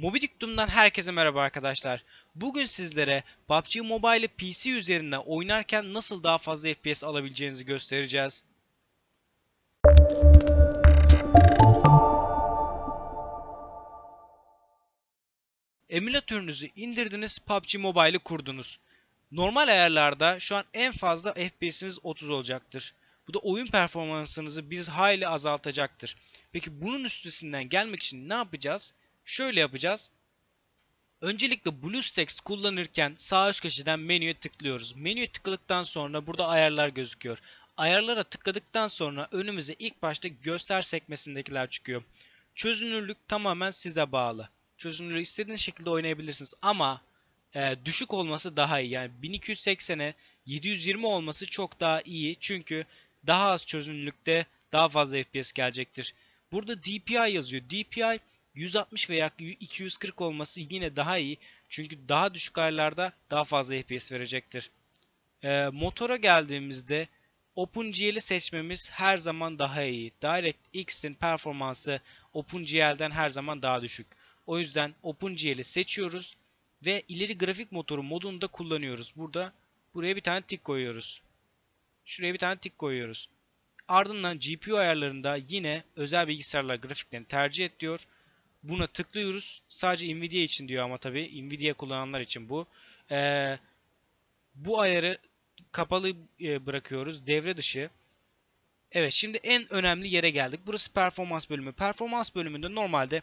Mobidiktum'dan herkese merhaba arkadaşlar. Bugün sizlere PUBG Mobile PC üzerinden oynarken nasıl daha fazla FPS alabileceğinizi göstereceğiz. Emülatörünüzü indirdiniz, PUBG Mobile'ı kurdunuz. Normal ayarlarda şu an en fazla FPS'iniz 30 olacaktır. Bu da oyun performansınızı biz hayli azaltacaktır. Peki bunun üstesinden gelmek için ne yapacağız? Şöyle yapacağız. Öncelikle BlueStacks kullanırken sağ üst köşeden menüye tıklıyoruz. Menüye tıkladıktan sonra burada ayarlar gözüküyor. Ayarlara tıkladıktan sonra önümüze ilk başta göster sekmesindekiler çıkıyor. Çözünürlük tamamen size bağlı. Çözünürlüğü istediğiniz şekilde oynayabilirsiniz ama e, düşük olması daha iyi. Yani 1280'e 720 olması çok daha iyi. Çünkü daha az çözünürlükte daha fazla FPS gelecektir. Burada DPI yazıyor. DPI 160 veya 240 olması yine daha iyi. Çünkü daha düşük ayarlarda daha fazla FPS verecektir. E, motora geldiğimizde OpenGL'i seçmemiz her zaman daha iyi. DirectX'in performansı OpenGL'den her zaman daha düşük. O yüzden OpenGL'i seçiyoruz ve ileri grafik motoru modunu da kullanıyoruz. Burada buraya bir tane tik koyuyoruz. Şuraya bir tane tik koyuyoruz. Ardından GPU ayarlarında yine özel bilgisayarlar grafiklerini tercih et diyor. Buna tıklıyoruz. Sadece Nvidia için diyor ama tabi Nvidia kullananlar için bu. Ee, bu ayarı kapalı e, bırakıyoruz. Devre dışı. Evet şimdi en önemli yere geldik. Burası performans bölümü. Performans bölümünde normalde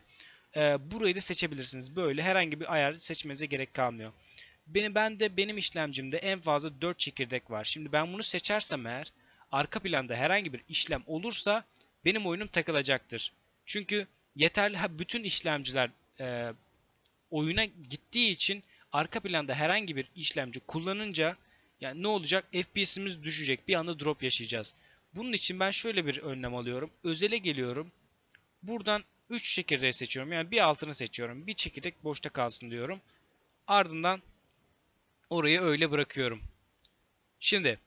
e, burayı da seçebilirsiniz. Böyle herhangi bir ayar seçmenize gerek kalmıyor. Benim ben de benim işlemcimde en fazla 4 çekirdek var. Şimdi ben bunu seçersem eğer arka planda herhangi bir işlem olursa benim oyunum takılacaktır. Çünkü yeterli ha, bütün işlemciler e, oyuna gittiği için arka planda herhangi bir işlemci kullanınca yani ne olacak? FPS'imiz düşecek. Bir anda drop yaşayacağız. Bunun için ben şöyle bir önlem alıyorum. Özele geliyorum. Buradan 3 çekirdeği seçiyorum. Yani bir altını seçiyorum. Bir çekirdek boşta kalsın diyorum. Ardından orayı öyle bırakıyorum. Şimdi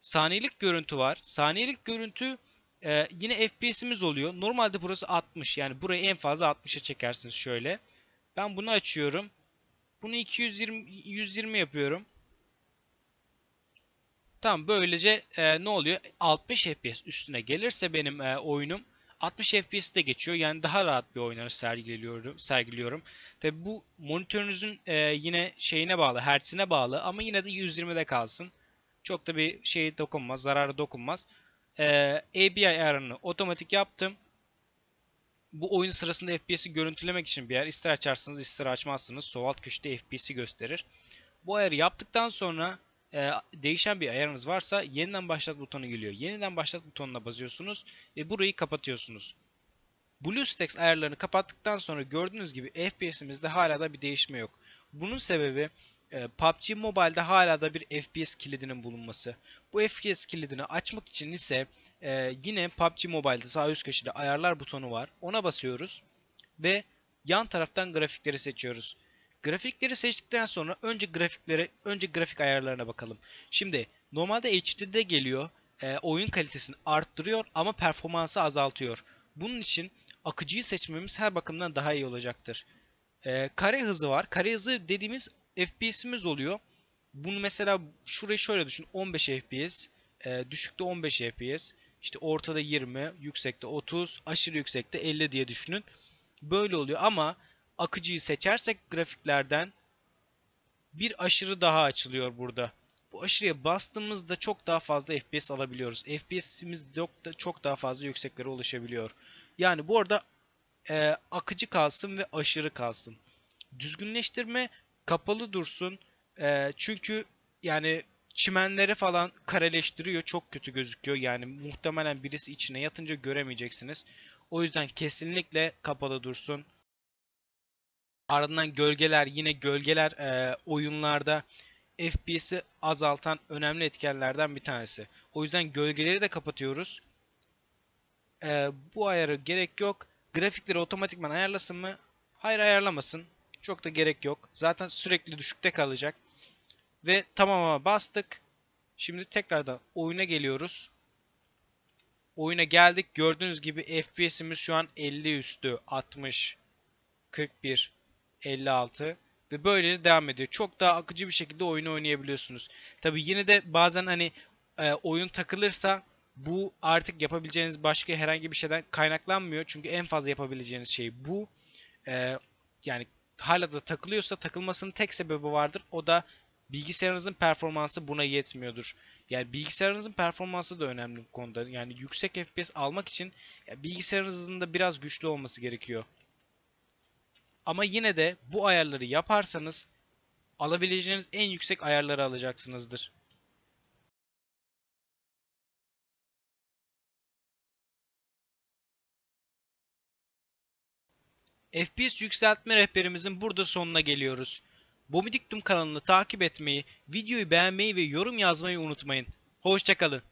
saniyelik görüntü var. Saniyelik görüntü e, yine FPS'imiz oluyor. Normalde burası 60. Yani burayı en fazla 60'a çekersiniz şöyle. Ben bunu açıyorum. Bunu 220 120 yapıyorum. Tamam böylece e, ne oluyor? 60 FPS üstüne gelirse benim e, oyunum 60 FPS'de geçiyor. Yani daha rahat bir oynanış sergiliyorum. sergiliyorum. Tabi bu monitörünüzün e, yine şeyine bağlı, hertzine bağlı ama yine de 120'de kalsın. Çok da bir şey dokunmaz, zararı dokunmaz. E, ABI ayarını otomatik yaptım. Bu oyun sırasında FPS'i görüntülemek için bir yer. ister açarsınız ister açmazsınız. Sol alt köşede FPS'i gösterir. Bu ayarı yaptıktan sonra e, değişen bir ayarınız varsa yeniden başlat butonu geliyor. Yeniden başlat butonuna basıyorsunuz ve burayı kapatıyorsunuz. BlueStacks ayarlarını kapattıktan sonra gördüğünüz gibi FPS'imizde hala da bir değişme yok. Bunun sebebi e, PUBG Mobile'de hala da bir FPS kilidinin bulunması. Bu FPS kilidini açmak için ise e, yine PUBG Mobile'de sağ üst köşede ayarlar butonu var. Ona basıyoruz ve yan taraftan grafikleri seçiyoruz. Grafikleri seçtikten sonra önce grafiklere, önce grafik ayarlarına bakalım. Şimdi normalde HD'de geliyor, e, oyun kalitesini arttırıyor ama performansı azaltıyor. Bunun için akıcıyı seçmemiz her bakımdan daha iyi olacaktır. E, kare hızı var. Kare hızı dediğimiz FPS'imiz oluyor. Bunu mesela şurayı şöyle düşün. 15 FPS, e, düşükte 15 FPS, işte ortada 20, yüksekte 30, aşırı yüksekte 50 diye düşünün. Böyle oluyor ama akıcıyı seçersek grafiklerden bir aşırı daha açılıyor burada. Bu aşırıya bastığımızda çok daha fazla FPS alabiliyoruz. FPS'imiz çok daha fazla yükseklere ulaşabiliyor. Yani bu arada e, akıcı kalsın ve aşırı kalsın. Düzgünleştirme kapalı dursun. E, çünkü yani çimenleri falan kareleştiriyor. Çok kötü gözüküyor. Yani muhtemelen birisi içine yatınca göremeyeceksiniz. O yüzden kesinlikle kapalı dursun. Ardından gölgeler yine gölgeler e, oyunlarda FPS'i azaltan önemli etkenlerden bir tanesi. O yüzden gölgeleri de kapatıyoruz. E, bu ayarı gerek yok. Grafikleri otomatikman ayarlasın mı? Hayır ayarlamasın. Çok da gerek yok. Zaten sürekli düşükte kalacak. Ve tamama bastık. Şimdi tekrardan oyuna geliyoruz. Oyuna geldik. Gördüğünüz gibi FPS'imiz şu an 50 üstü, 60, 41, 56 ve böylece devam ediyor. Çok daha akıcı bir şekilde oyunu oynayabiliyorsunuz. Tabi yine de bazen hani e, oyun takılırsa bu artık yapabileceğiniz başka herhangi bir şeyden kaynaklanmıyor. Çünkü en fazla yapabileceğiniz şey bu. E, yani hala da takılıyorsa takılmasının tek sebebi vardır. O da bilgisayarınızın performansı buna yetmiyordur. Yani bilgisayarınızın performansı da önemli bu konuda. Yani yüksek FPS almak için ya bilgisayarınızın da biraz güçlü olması gerekiyor. Ama yine de bu ayarları yaparsanız alabileceğiniz en yüksek ayarları alacaksınızdır. FPS yükseltme rehberimizin burada sonuna geliyoruz. Bomidiktum kanalını takip etmeyi, videoyu beğenmeyi ve yorum yazmayı unutmayın. Hoşçakalın.